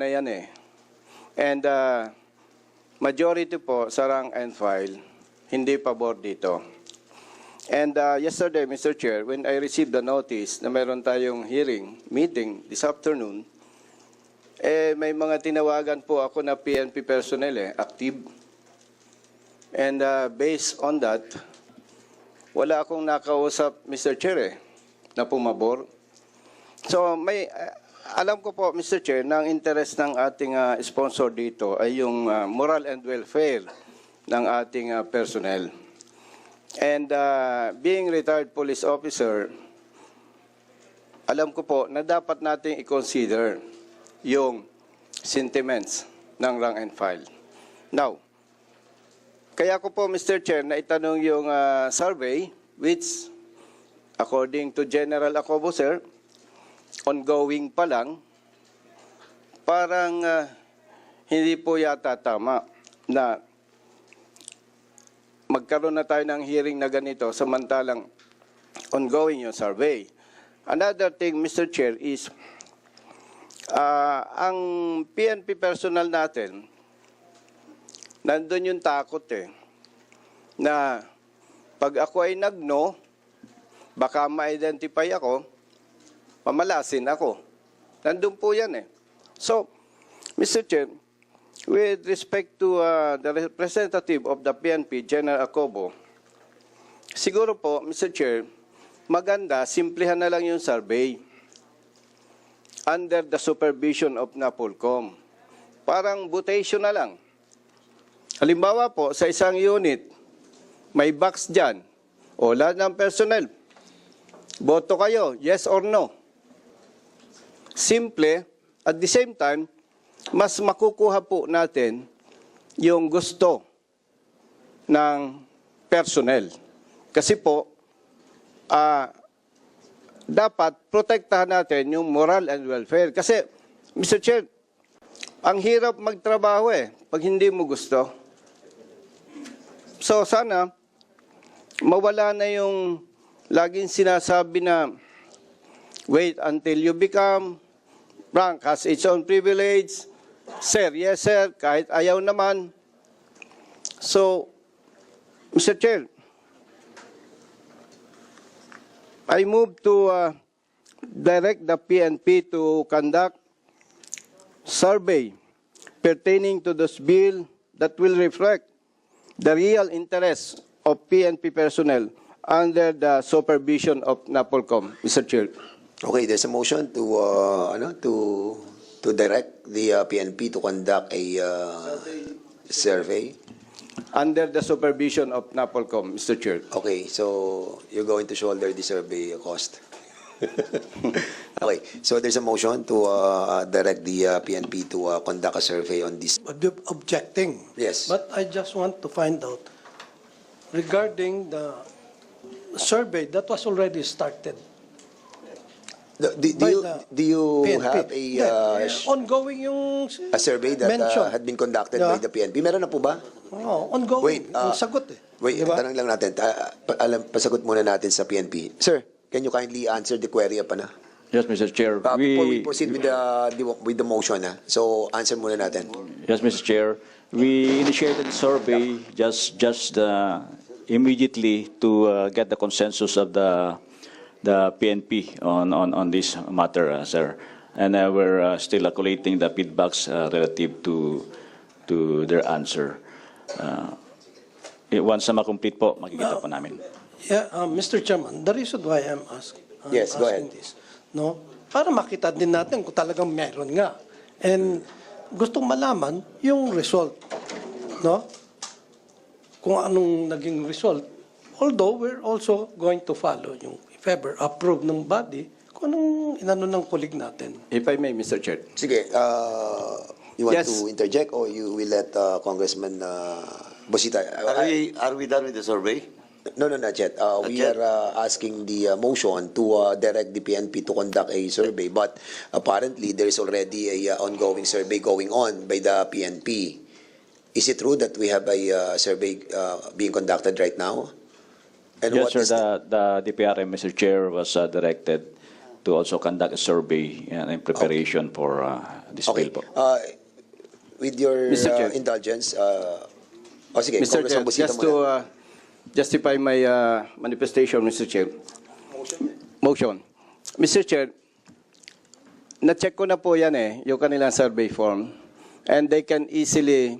na yan eh. And uh, majority po sa rank and file, hindi pabor dito. And uh, yesterday, Mr. Chair, when I received the notice na meron tayong hearing, meeting this afternoon, eh, may mga tinawagan po ako na PNP personnel eh, active. And uh, based on that, wala akong nakausap, Mr. Chair eh, na pumabor. So may alam ko po Mr. Chair na ang interest ng ating uh, sponsor dito ay yung uh, moral and welfare ng ating uh, personnel. And uh, being retired police officer, alam ko po na dapat nating i-consider yung sentiments ng rank and file. Now, kaya ko po Mr. Chair na itanong yung uh, survey which according to General Acobo sir, ongoing pa lang, parang ah, hindi po yata tama na magkaroon na tayo ng hearing na ganito samantalang ongoing yung survey. Another thing, Mr. Chair, is ah, ang PNP personnel natin, nandun yung takot eh, na pag ako ay nagno, baka ma-identify ako, pamalasin ako. Nandun po yan eh. So, Mr. Chair, with respect to uh, the representative of the PNP, General Acobo, siguro po, Mr. Chair, maganda, simplihan na lang yung survey under the supervision of NAPOLCOM. Parang butation na lang. Halimbawa po, sa isang unit, may box dyan, o lahat ng personnel, boto kayo, yes or no. Simple, at the same time, mas makukuha po natin yung gusto ng personnel. Kasi po, ah, dapat protektahan natin yung moral and welfare. Kasi, Mr. Chair, ang hirap magtrabaho eh, pag hindi mo gusto. So, sana, mawala na yung laging sinasabi na wait until you become rank has its own privilege. Sir, yes sir, kahit ayaw naman. So, Mr. Chair, I move to uh, direct the PNP to conduct survey pertaining to this bill that will reflect the real interests of PNP personnel under the supervision of NAPOLCOM, Mr. Chair. Okay, there's a motion to uh, ano to to direct the uh, PNP to conduct a uh, survey. Under the supervision of NAPOLCOM, Mr. Chair. Okay, so you're going to shoulder the survey cost. okay, so there's a motion to uh, direct the uh, PNP to uh, conduct a survey on this. ob- objecting. Yes. But I just want to find out regarding the survey that was already started. Do, do, do you do you PNP. have a uh, eh, ongoing yung a survey that uh, mention. had been conducted Yeah. by the PNP? Meron na po ba? Oh, ongoing. Wait, uh, yung sagot eh. Wait, Di ba? tanong lang natin. Ta- pa- alam, pasagot muna natin sa PNP. Sir, can you kindly answer the query pa na? Yes, Mr. Chair. Uh, before we We, proceed with the, the with the motion, ah. so answer muna natin. yes, Mr. Chair, we initiated the survey just, just uh, immediately to uh, get the consensus of the, the PNP on, on, on this matter, uh, sir. And uh, we're uh, still collating the feedbacks uh, relative to, to their answer. Uh, eh, Once na makomplete po, makikita po namin. Yeah, um, Mr. Chairman, the reason why I'm asking, I'm Yes, go asking ahead. this, no, para makita din natin kung talagang meron nga. And gustong malaman yung result, no? Kung anong naging result. Although we're also going to follow yung if ever approved ng body, kung anong inano ng kulig natin. If I may, Mr. Chair. Sige, uh, you want Yes. to interject or you will let uh, Congressman uh, Bosita? Are we, are we done with the survey? No, no, not yet. Uh, Not we yet? are uh, asking the uh, motion to uh, direct the PNP to conduct a survey, but apparently there is already a uh, ongoing survey going on by the PNP. Is it true that we have a uh, survey uh, being conducted right now? And Yes, what sir, is the, the DPRM, Mr. Chair, was uh, directed to also conduct a survey uh, in preparation for uh, this Okay. bill po. Uh, with your Mr. uh, indulgence, uh, oh sige, Mr. Chair, Congressman Busita just to muna. uh, justify my uh, manifestation, Mr. Chair. Motion. Mr. Chair, na-check ko na po yan eh, yung kanilang survey form. And they can easily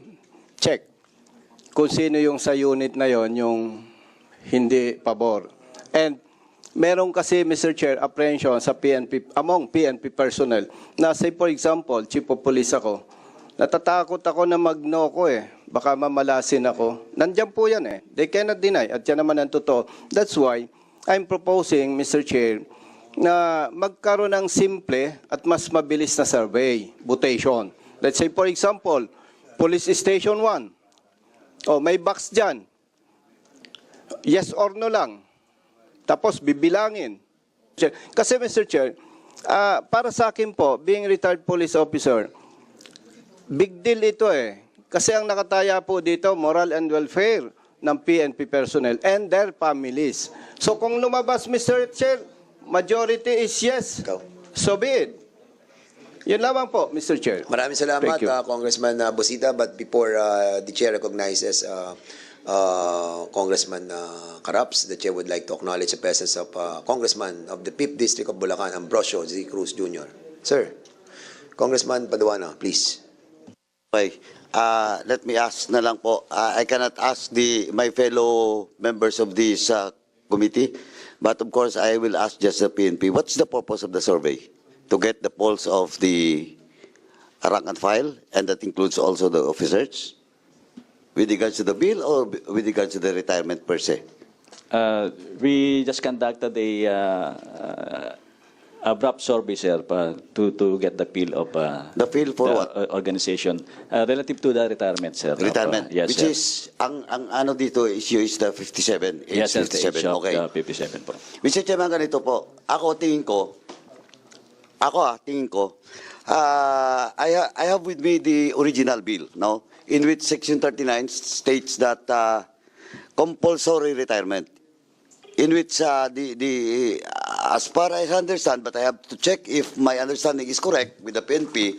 check kung sino yung sa unit na yon yung hindi pabor. And meron kasi, Mr. Chair, apprehension sa PNP, among PNP personnel, na say for example, chief of police ako, natatakot ako na mag-no ko eh. Baka mamalasin ako. Nandiyan po yan eh. They cannot deny. At yan naman ang totoo. That's why I'm proposing, Mr. Chair, na magkaroon ng simple at mas mabilis na survey, mutation. Let's say for example, Police Station 1. Oh, may box dyan. Yes or no lang. Tapos bibilangin. Kasi Mr. Chair, ah, para sa akin po, being retired police officer, big deal ito eh. Kasi ang nakataya po dito, moral and welfare ng PNP personnel and their families. So kung lumabas, Mr. Chair, majority is yes. So be it. Yun lamang po, Mr. Chair. Maraming salamat, uh, Congressman uh, Busita. But before uh, the chair recognizes uh, uh, Congressman uh, Caraps, the chair would like to acknowledge the presence of uh, Congressman of the 5th District of Bulacan, Ambrosio Z. Cruz Jr. Sir, Congressman Paduana, please. Okay. Uh, let me ask na lang po. Uh, I cannot ask the my fellow members of this uh, committee, but of course I will ask just the PNP. What's the purpose of the survey? To get the pulse of the rank and file, and that includes also the officers, with regards to the bill or with regards to the retirement per se. Uh, we just conducted a uh, uh, abrupt survey, sir, pa, to to get the feel of uh, The feel for the what? uh, organization uh, relative to the retirement, sir. of, uh, Retirement, yes, which sir. is ang ang ano dito issue is the 57, age yes, sir, the 57. age of okay. uh, 57 po. Mr. Chairman, ganito po. Ako, tingin ko, ako ah, tingin ko, ah, I, ha- I have with me the original bill, no? In which Section 39 states that ah, compulsory retirement, in which ah, the, the, as far as I understand, but I have to check if my understanding is correct with the PNP,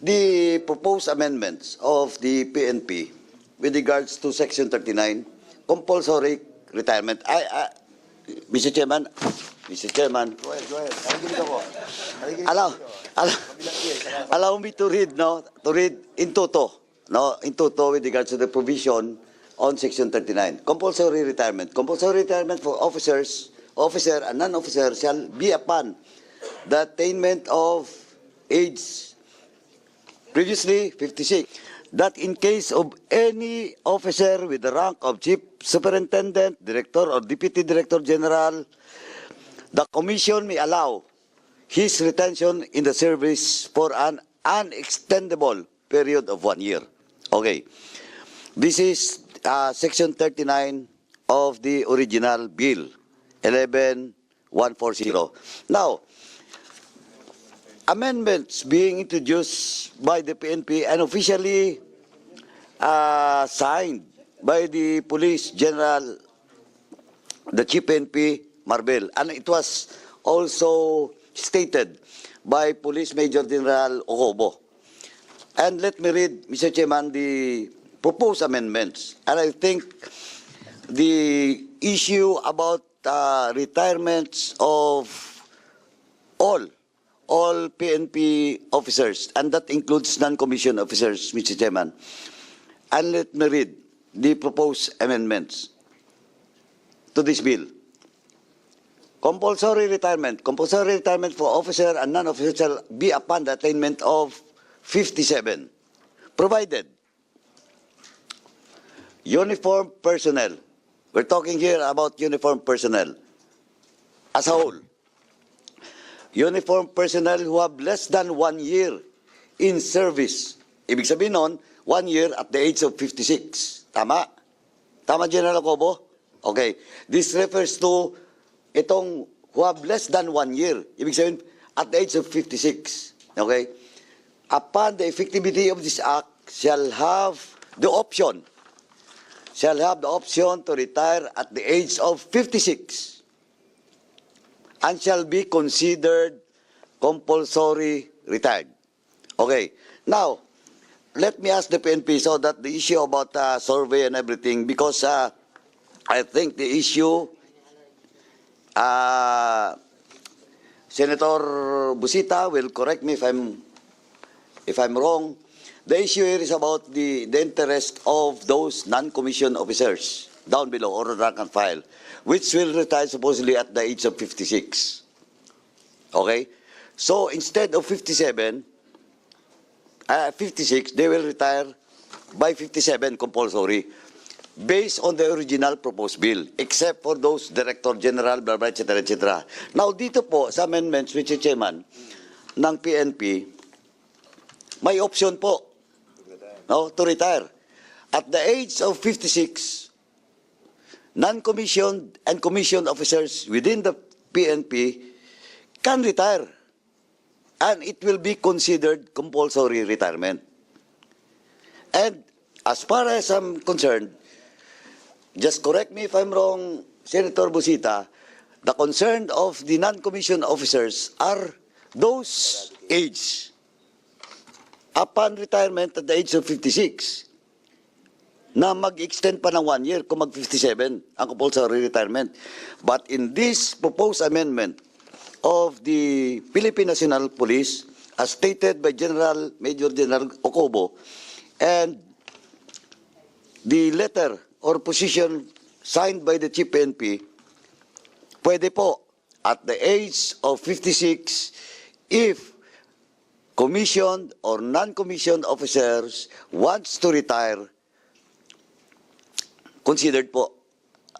the proposed amendments of the PNP with regards to Section 39, compulsory retirement. I, Mr. Chairman, Mr. Chairman, Go ahead, go ahead. Nakikinig ako. Nakikinig allow, allow, allow me to read, no, to read in toto, no, in toto with regards to the provision on Section 39. Compulsory retirement. Compulsory retirement for officers, officer and non-officer shall be upon the attainment of age previously 56, that in case of any officer with the rank of chief superintendent, director, or deputy director general, the commission may allow his retention in the service for an unextendable period of one year. Okay. This is uh, section 39 of the original bill, 11140. Now, amendments being introduced by the PNP and officially uh, signed by the Police General, the Chief PNP, Marbel. And it was also stated by Police Major General Ocobo. And let me read, Mr. Chairman, the proposed amendments. And I think the issue about uh, retirements of all all PNP officers, and that includes non-commissioned officers, Mr. Chairman. And let me read the proposed amendments to this bill. Compulsory retirement. Compulsory retirement for officer and non-officer shall be upon the attainment of 57, provided uniform personnel. We're talking here about uniform personnel as a whole uniform personnel who have less than one year in service. Ibig sabihin nun, one year at the age of 56. Tama? Tama, General Cobo? Okay. This refers to itong who have less than one year. Ibig sabihin, at the age of 56. Okay? Upon the effectivity of this act, shall have the option, shall have the option to retire at the age of 56 and shall be considered compulsory retired. Okay. Now, let me ask the PNP so that the issue about uh, survey and everything, because uh, I think the issue, uh, Senator Busita will correct me if I'm if I'm wrong. The issue here is about the, the interest of those non-commissioned officers down below or rank and file, which will retire supposedly at the age of 56. Okay? So instead of 57, uh, 56, they will retire by 57 compulsory based on the original proposed bill, except for those Director General, blah, blah, et cetera, et cetera. Now, dito po sa amendments, Mr. Chairman, ng PNP, may option po no, to retire. At the age of 56, non-commissioned and commissioned officers within the PNP can retire. And it will be considered compulsory retirement. And as far as I'm concerned, just correct me if I'm wrong, Senator Busita, the concern of the non-commissioned officers are those age upon retirement at the age of 56 na mag-extend pa ng one year kung mag-57 ang compulsory retirement. But in this proposed amendment of the Philippine National Police, as stated by General Major General Ocobo, and the letter or position signed by the Chief PNP, pwede po at the age of 56 if commissioned or non-commissioned officers wants to retire, considered po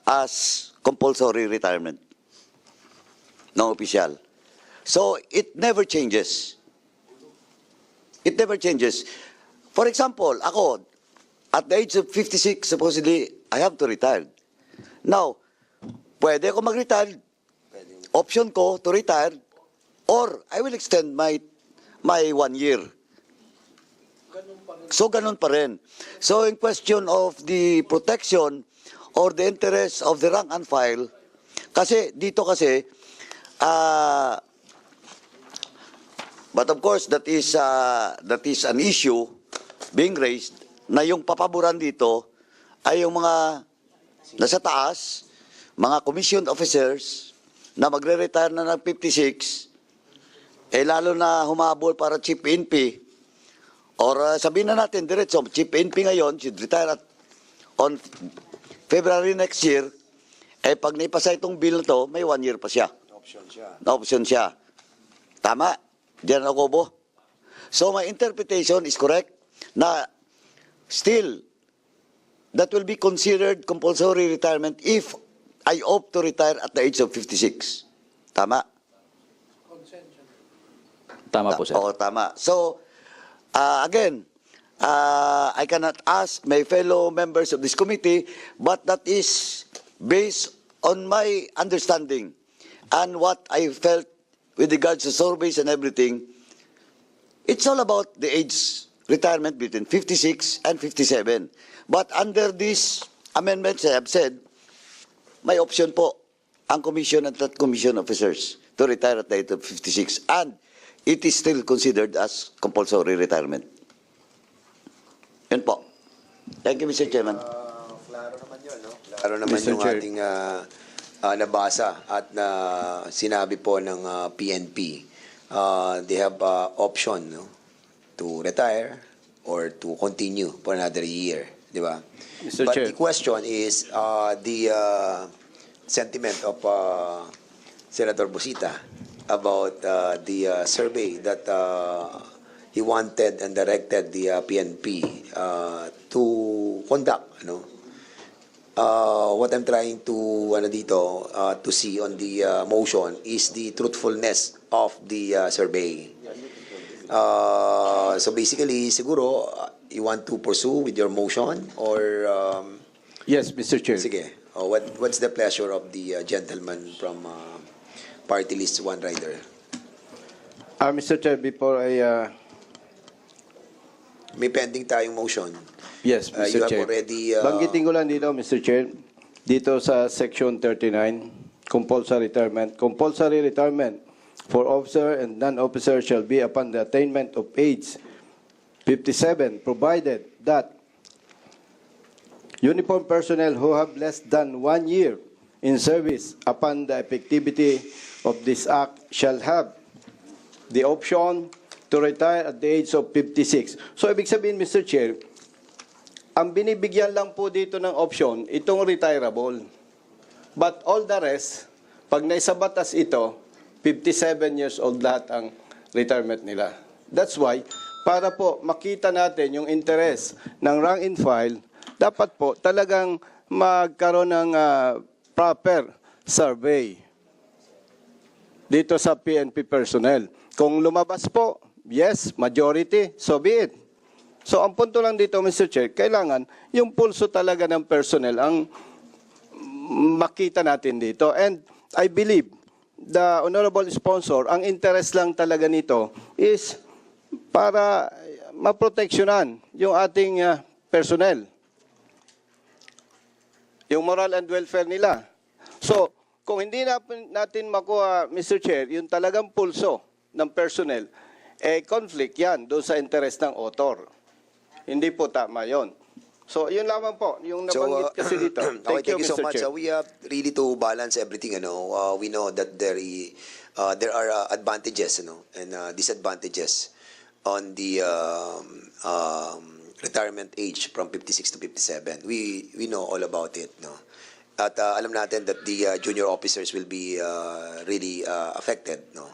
as compulsory retirement ng official. So it never changes. It never changes. For example, ako, at the age of 56, supposedly, I have to retire. Now, pwede ako mag-retire. Option ko to retire or I will extend my my one year. So, ganun pa rin. So, in question of the protection or the interest of the rank and file, kasi dito kasi, ah, but of course, that is, ah, that is an issue being raised na yung papaboran dito ay yung mga nasa taas, mga commissioned officers na magre-retire na ng 56, eh lalo na humabol para chief PNP, or uh, sabihin na natin diretso, chief PNP ngayon, should retire at, on February next year, eh pag naipasa itong bill na to, may one year pa siya. Option siya. Na option siya. Tama? Diyan ako po. So my interpretation is correct na still that will be considered compulsory retirement if I opt to retire at the age of 56. Tama? Tama po, sir. Oo, tama. So, uh, again, uh, I cannot ask my fellow members of this committee, but that is based on my understanding and what I felt with regards to surveys and everything. It's all about the age retirement between 56 and 57. But under these amendments, I have said, may option po ang commission at that commission officers to retire at the age of 56 and it is still considered as compulsory retirement. Yun po. Thank you, Mr. Chairman. Klaro naman yun, no? Klaro naman Mr. yung Chair. ating ah, ah, nabasa at na sinabi po ng ah, PNP. Ah, they have ah, option no? to retire or to continue for another year, di ba? Mr. But Chair. the question is uh, the uh, sentiment of uh, Senator Busita about uh, the uh, survey that uh, he wanted and directed the uh, PNP uh, to conduct. Ano? Uh, what I'm trying to ano dito uh, to see on the uh, motion is the truthfulness of the uh, survey. Uh, so basically, siguro, uh, you want to pursue with your motion or um, Yes, Mr. Chair. Sige. Oh, what what's the pleasure of the uh, gentleman from uh, party list one rider? Uh, Mr. Chair, before I, uh, May pending tayong motion. yes, Uh, Mr. you have Chair. already, uh, Banggitin ko lang dito, Mr. Chair, dito sa Section 39, compulsory retirement. Compulsory retirement for officer and non-officer shall be upon the attainment of age 57, provided that uniform personnel who have less than one year in service upon the effectivity of this act shall have the option to retire at the age of 56. So, ibig sabihin, Mr. Chair, ang binibigyan lang po dito ng option, itong retirable. But all the rest, pag naisabatas ito, 57 years old lahat ang retirement nila. That's why, para po makita natin yung interest ng rank and file, dapat po talagang magkaroon ng ah, proper survey dito sa PNP personnel. Kung lumabas po, yes, majority, so be it. So ang punto lang dito, Mr. Chair, kailangan yung pulso talaga ng personnel ang makita natin dito. And I believe the honorable sponsor, ang interest lang talaga nito is para maproteksyonan yung ating uh, personnel. Yung moral and welfare nila. So, kung hindi na, natin makuha, Mr. Chair, yung talagang pulso ng personnel, eh, conflict yan doon sa interest ng author. Hindi po tama yon. So, yun lamang po, yung nabanggit uh, kasi dito. okay, Thank, you, so Mr. much. Chair. Uh, we have really to balance everything. You know, uh, we know that there, uh, there are uh, advantages, you know, and uh, disadvantages on the um, um, retirement age from 56 to 57. We we know all about it, no. At uh, alam natin that the uh, junior officers will be uh, really uh, affected, no.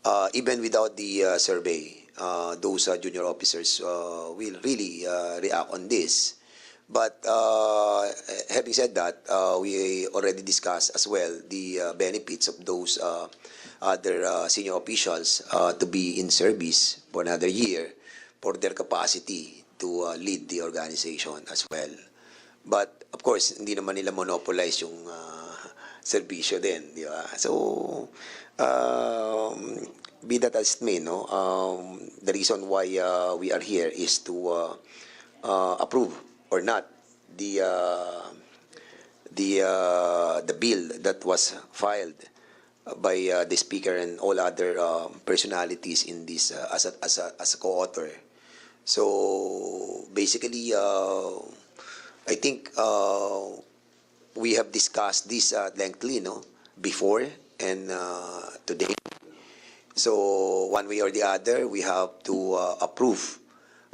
Uh, even without the uh, survey, uh, those uh, junior officers uh, will really uh, react on this. But uh, having said that, uh, we already discussed as well the uh, benefits of those uh, other uh, senior officials uh, to be in service for another year for their capacity to uh, lead the organization as well. But of course, hindi naman nila monopolize yung uh, serbisyo din, di ba? So, um, be that as it may, no, um, the reason why uh, we are here is to uh, uh, approve or not the uh, the uh, the bill that was filed by uh, the speaker and all other um, personalities in this uh, as a as a as a co-author. So basically, uh, I think uh, we have discussed this uh, lengthily, no, before and uh, today. So one way or the other, we have to uh, approve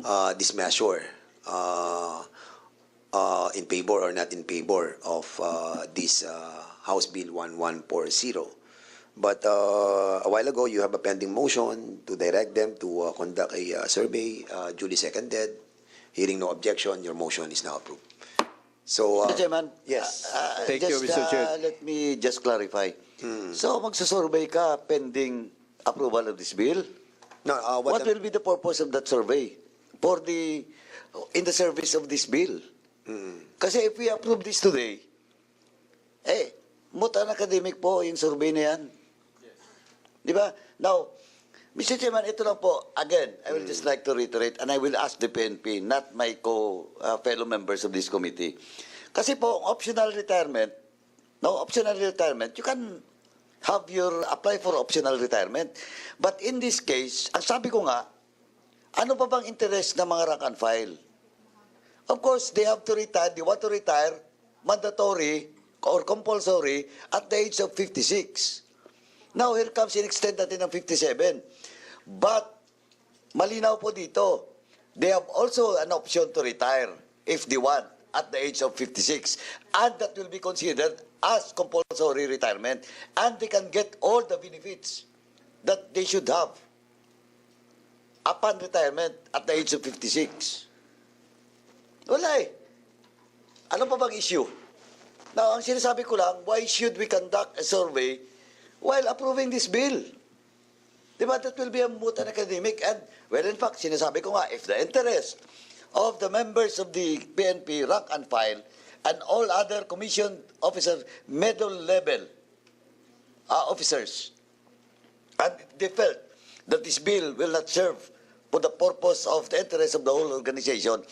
uh, this measure uh, uh, in favor or not in favor of uh, this uh, House Bill 1140. But uh, a while ago, you have a pending motion to direct them to uh, conduct a uh, survey, uh, duly seconded. Hearing no objection, your motion is now approved. So, uh, Mr. Chairman? Yes. uh, Thank you, just, Mr. Chair. uh, Let me just clarify. So, magsasurvey ka pending approval of this bill? no, uh, What what, will be the purpose of that survey? For the, in the service of this bill? Kasi if we approve this today, eh, mutan academic po yung survey na yan. Di ba? Now, Mr. Chairman, ito lang po, again, I will just like to reiterate, and I will ask the PNP, not my co, uh, fellow members of this committee. Kasi po, optional retirement, no, optional retirement, you can have your, apply for optional retirement. But in this case, ang sabi ko nga, ano pa bang interest ng mga rank and file? Of course, they have to retire, they want to retire, mandatory or compulsory at the age of 56. Now, here comes in-extend natin ng 57. But, malinaw po dito, they have also an option to retire if they want at the age of 56. And that will be considered as compulsory retirement. And they can get all the benefits that they should have upon retirement at the age of 56. Wala eh. Ano pa bang issue? Now, ang sinasabi ko lang, why should we conduct a survey while approving this bill? Di ba? That will be a moot and academic. And, well, in fact, sinasabi ko nga, if the interest of the members of the PNP rank and file and all other commission officers, middle level uh, officers, and they felt that this bill will not serve for the purpose of the interest of the whole organization,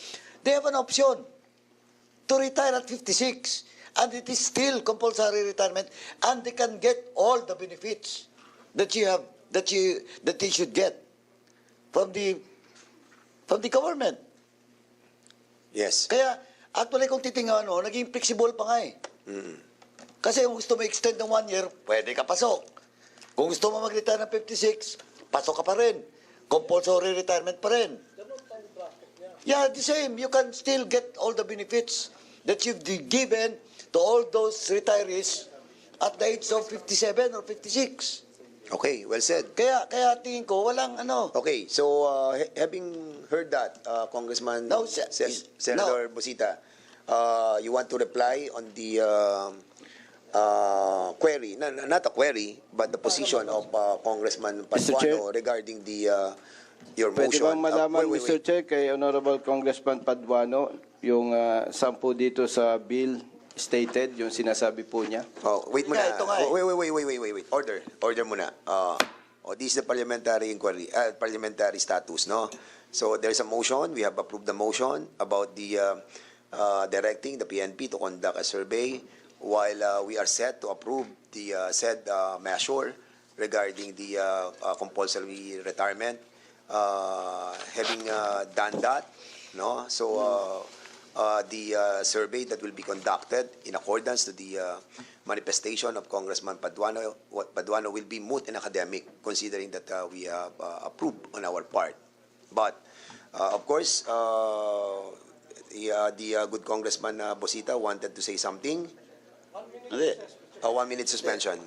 they have an option to retire at 56. and it is still compulsory retirement, and they can get all the benefits that you have, that you, that they should get from the, from the government. Yes. Kaya, actually, kung titingnan mo, naging flexible pa nga eh. Kasi kung gusto mo extend ng one year, pwede ka pasok. Kung gusto mo mag-retire ng 56, pasok ka pa rin. Compulsory retirement pa rin. Yeah, the same. You can still get all the benefits that you've given to all those retirees at the age of 57 or 56. Okay, well said. Kaya, kaya tingin ko, walang ano. Okay, so uh, ha- having heard that, uh, Congressman No, se- is- Senator Busita, uh, you want to reply on the uh, uh, query, no, no, not a query, but the position of uh, Congressman Mr. Paduano regarding the uh, your Pwede motion. bang malaman, Uh, wait, wait, Mr. wait. Chair, kay Honorable Congressman Paduano, yung uh, sampu dito sa bill stated, yung sinasabi po niya? Oh, wait muna. ito nga eh. Wait, wait, wait, wait, wait, wait, wait. Order. Order muna. Uh, oh, this is the parliamentary inquiry, uh, parliamentary status, no? So there's a motion. We have approved the motion about the uh, uh, directing the PNP to conduct a survey while uh, we are set to approve the uh, said uh, measure regarding the uh, uh, compulsory retirement. Uh, having uh, done that, no? So uh, uh, the uh, survey that will be conducted in accordance to the uh, manifestation of Congressman Paduano, what Paduano will be moot and academic, considering that uh, we have uh, approved on our part. But, uh, of course, uh, the, uh, the uh, good Congressman uh, Bosita wanted to say something. Hindi. A one-minute suspension.